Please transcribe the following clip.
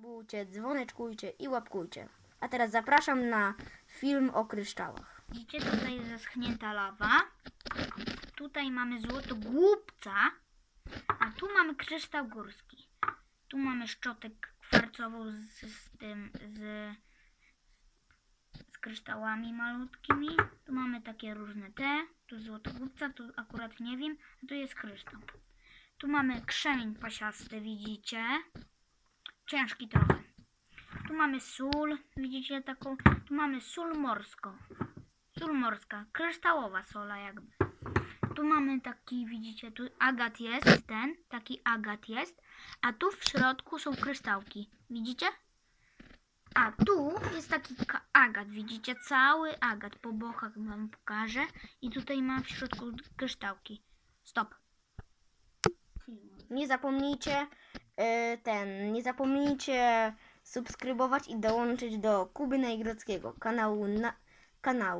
Subskrybujcie, dzwoneczkujcie i łapkujcie. A teraz zapraszam na film o kryształach. Widzicie, tutaj jest zaschnięta lawa. Tutaj mamy złoto głupca. A tu mamy kryształ górski. Tu mamy szczotek kwarcową z, z tym, z, z kryształami malutkimi. Tu mamy takie różne te. Tu złoto głupca, tu akurat nie wiem. A tu jest kryształ. Tu mamy krzemień pasiasty, widzicie? Ciężki trochę. Tu mamy sól, widzicie taką. Tu mamy sól morską. Sól morska, kryształowa sola jakby. Tu mamy taki, widzicie, tu agat jest, ten, taki agat jest, a tu w środku są kryształki. Widzicie? A tu jest taki agat, widzicie, cały agat. Po bochach wam pokażę. I tutaj mam w środku kryształki. Stop. Nie zapomnijcie ten, nie zapomnijcie subskrybować i dołączyć do Kuby Najgrodzkiego kanału na kanału.